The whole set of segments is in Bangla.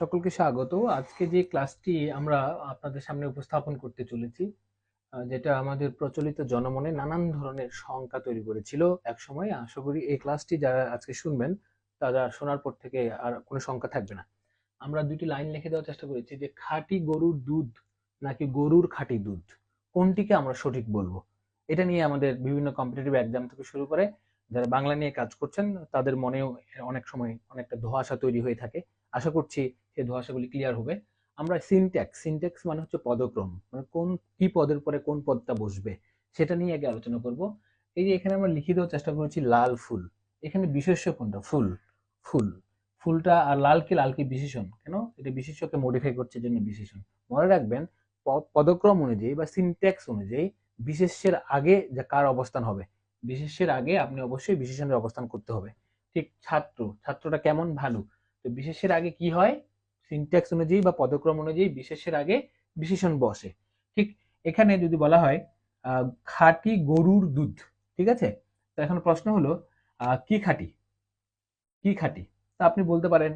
সকলকে স্বাগত। আজকে যে ক্লাসটি আমরা আপনাদের সামনে উপস্থাপন করতে চলেছি যেটা আমাদের প্রচলিত জনমনে নানান ধরনের শঙ্কা তৈরি করেছিল এক সময় আশা করি এই ক্লাসটি যারা আজকে শুনবেন, তারা শোনার পর থেকে আর কোনো শঙ্কা থাকবে না। আমরা দুটি লাইন লিখে দেওয়ার চেষ্টা করেছি যে, খাঁটি গরুর দুধ নাকি গরুর খাঁটি দুধ? কোনটিকে আমরা সঠিক বলব? এটা নিয়ে আমাদের বিভিন্ন কম্পিটিটিভ এক্সাম থেকে শুরু করে যারা বাংলা নিয়ে কাজ করছেন, তাদের মনেও অনেক সময় অনেকটা ধোঁয়াশা তৈরি হয়ে থাকে। আশা করছি সেই ধোঁয়াশাগুলি ক্লিয়ার হবে। আমরা সিনট্যাক্স সিনট্যাক্স মানে হচ্ছে পদক্রম। মানে কোন, কি পদের পরে কোন পদটা বসবে, সেটা নিয়ে আগে আলোচনা করব। এই যে এখানে আমরা লিখে দেওয়ার চেষ্টা করেছি লাল ফুল। এখানে বিশেষ্য কোনটা? ফুল। ফুল। ফুলটা আর লালকে লালকে বিশেষণ? কেন? এটা বিশেষ্যকে মডিফাই করছে জন্য বিশেষণ। মনে রাখবেন পদক্রম অনুযায়ী বা সিনট্যাক্স অনুযায়ী বিশেষ্যের আগে যে কার অবস্থান হবে, বিশেষ্যের আগে আপনি অবশ্যই বিশেষণের অবস্থান করতে হবে। ঠিক ছাত্র, ছাত্রটা কেমন ভালো তো বিশেষের আগে কি হয়? সিনট্যাক্স অনুযায়ী বা পদক্রম অনুযায়ী বিশেষের আগে বিশেষণ বসে। ঠিক এখানে যদি বলা হয় খাঁটি গরুর দুধ, ঠিক আছে? তো এখন প্রশ্ন হলো কি খাঁটি? কি খাঁটি? তা আপনি বলতে পারেন,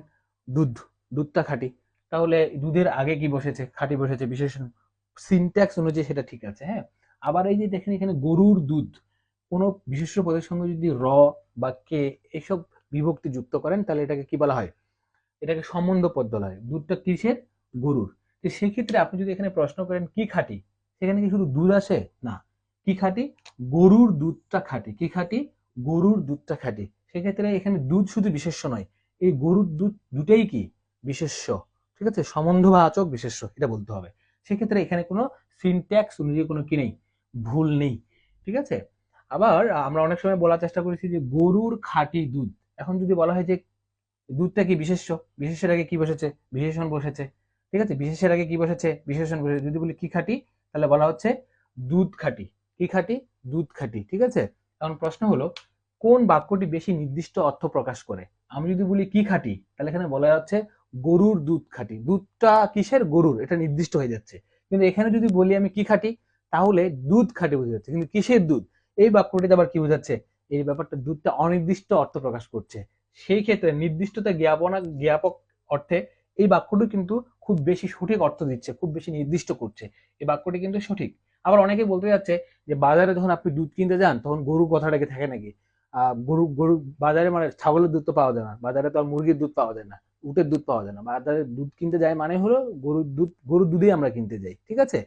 দুধ, দুধটা খাঁটি। তাহলে দুধের আগে কি বসেছে? খাঁটি বসেছে, বিশেষণ। সিনট্যাক্স অনুযায়ী সেটা ঠিক আছে হ্যাঁ? আবার এই যে দেখেন এখানে গরুর দুধ, কোনো বিশেষ্য পদের সঙ্গে যদি র বা কে এসব বিভক্তি যুক্ত করেন, তাহলে এটাকে কি বলা হয়? এটাকে সম্বন্ধ পদ বলা হয়। দুধটা কিসের? গরুর। তো সেক্ষেত্রে আপনি যদি এখানে প্রশ্ন করেন, কি খাঁটি? সেখানে কি শুধু দুধ আসে? না। কি খাঁটি? গরুর দুধটা খাঁটি। কি খাঁটি? গরুর দুধটা খাঁটি। সেক্ষেত্রে এখানে দুধ শুধু বিশেষ্য নয়। এই গরুর দুধ দুটেই কি? বিশেষ্য। ঠিক আছে? সম্বন্ধবাচক বিশেষ্য, এটা বলতে হবে। সেক্ষেত্রে এখানে কোনো সিনট্যাক্স অনুযায়ী কোনো কি নেই? ভুল নেই। ঠিক আছে? আবার আমরা অনেক সময় বলার চেষ্টা করেছি যে গরুর খাঁটি দুধ। এখন যদি বলা হয় যে দুধটা কি বিশেষ্য? বিশেষের আগে কি বসেছে? বিশেষণ বসেছে। ঠিক আছে? বিশেষের আগে কি বসেছে? বিশেষণ বসেছে। যদি বলি কি খাঁটি, তাহলে বলা হচ্ছে দুধ খাঁটি। কি খাঁটি? দুধ খাঁটি। ঠিক আছে? এখন প্রশ্ন হলো, কোন বাক্যটি বেশি নির্দিষ্ট অর্থ প্রকাশ করে? আমি যদি বলি কি খাঁটি, তাহলে এখানে বলা যাচ্ছে গরুর দুধ খাঁটি। দুধটা কিসের? গরুর। এটা নির্দিষ্ট হয়ে যাচ্ছে। কিন্তু এখানে যদি বলি আমি কি খাটি, তাহলে দুধ খাঁটি বোঝা যাচ্ছে। কিন্তু কিসের দুধ? এই বাক্যটিতে আবার কি বোঝাচ্ছে? এই ব্যাপারটা দুধটা অনির্দিষ্ট অর্থ প্রকাশ করছে। সেই ক্ষেত্রে নির্দিষ্টতা জ্ঞাপনা, জ্ঞাপক অর্থে এই বাক্যটি কিন্তু খুব বেশি সঠিক অর্থ দিচ্ছে, খুব বেশি নির্দিষ্ট করছে। এই বাক্যটি কিন্তু সঠিক। আবার অনেকে বলতে যাচ্ছে যে, বাজারে যখন আপনি দুধ কিনতে যান, তখন গরু কথাটা কি থাকে নাকি? গরু গরু বাজারে মানে ছাগলের দুধ তো পাওয়া যায় না, বাজারে তো আর মুরগির দুধ পাওয়া যায় না, উটের দুধ পাওয়া যায় না। বাজারে দুধ কিনতে যায় মানে হলো গরুর দুধ, গরুর দুধই আমরা কিনতে যাই, ঠিক আছে?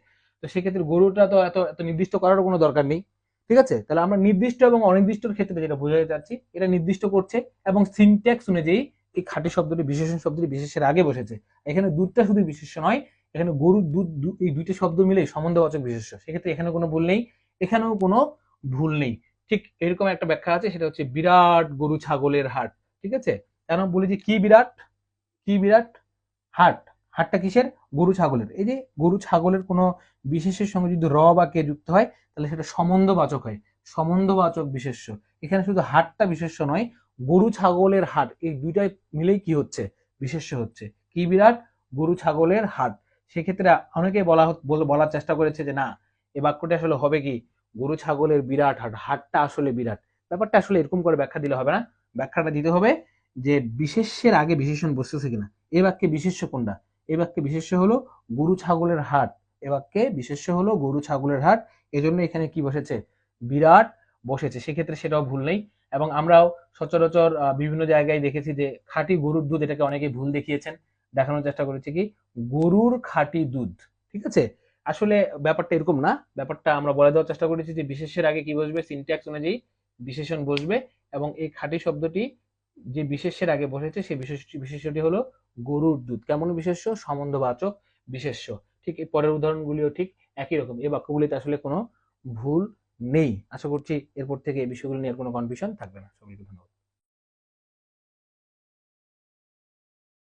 তো সেক্ষেত্রে গরুটা তো এত এত নির্দিষ্ট করার কোনো দরকার নেই। ঠিক আছে? তাহলে আমরা নির্দিষ্ট এবং অনির্দিষ্টর ক্ষেত্রে যেটা বোঝাতে চাচ্ছি, এটা নির্দিষ্ট করছে এবং সিনট্যাক্স অনুযায়ী এই খাঁটি শব্দটি, বিশেষণ শব্দটি বিশেষের আগে বসেছে। এখানে দুধটা শুধু বিশেষ্য নয়, এখানে গরুর দুধ এই দুইটা শব্দ মিলে সম্বন্ধবাচক বিশেষ্য। সেক্ষেত্রে এখানে কোনো ভুল নেই, এখানেও কোনো ভুল নেই। ঠিক এরকম একটা ব্যাখ্যা আছে, সেটা হচ্ছে বিরাট গরু ছাগলের হাট। ঠিক আছে? এখন বলি যে কি বিরাট? কি বিরাট? হাট। হাটটা কিসের? গরু ছাগলের। এই যে গরু ছাগলের কোনো বিশেষের সঙ্গে যদি র বা কে যুক্ত হয়, তাহলে সেটা সম্বন্ধবাচক হয়। সম্বন্ধবাচক বিশেষ্য। এখানে শুধু হাটটা বিশেষ্য নয়, গরু ছাগলের হাট, এই দুইটাই মিলেই কি হচ্ছে? বিশেষ্য হচ্ছে। কি বিরাট? গরু ছাগলের হাট। সেক্ষেত্রে অনেকে বলা বলার চেষ্টা করেছে যে না এই বাক্যটা আসলে হবে কি? গরু ছাগলের বিরাট হাট। হাটটা আসলে বিরাট। ব্যাপারটা আসলে এরকম করে ব্যাখ্যা দিলে হবে না। ব্যাখ্যাটা দিতে হবে যে বিশেষ্যের আগে বিশেষণ বসতেছে কিনা। এ বাক্যে বিশেষ্য কোনটা? এই বাক্যে বিশেষ্য হলো গরু ছাগলের হাট। এ বাক্যে বিশেষ্য হলো গরু ছাগলের হাট। এজন্য এখানে কি বসেছে? বিরাট বসেছে। সেক্ষেত্রে সেটাও ভুল নেই। এবং আমরাও সচরাচর বিভিন্ন জায়গায় দেখেছি যে খাঁটি গরুর দুধ এটাকে অনেকে ভুল দেখিয়েছেন। দেখানোর চেষ্টা করেছি কি? গরুর খাঁটি দুধ। ঠিক আছে? আসলে ব্যাপারটা এরকম না। ব্যাপারটা আমরা বলে দেওয়ার চেষ্টা করেছি যে বিশেষের আগে কি বসবে? সিনট্যাক্স অনুযায়ী বিশেষণ বসবে। এবং এই খাঁটি শব্দটি যে বিশেষের আগে বসেছে সেই বিশেষ, বিশেষ্যটি হলো গরুর দুধ। কেমন বিশেষ্য? সম্বন্ধবাচক বিশেষ্য। ঠিক এই পরের উদাহরণগুলিও ঠিক একই রকম। এই বাক্যগুলিতে আসলে কোনো ভুল নেই। আশা করছি এরপর থেকে এই বিষয়গুলো নিয়ে আর কোনো কনফিউশন থাকবে না। সবাইকে ধন্যবাদ।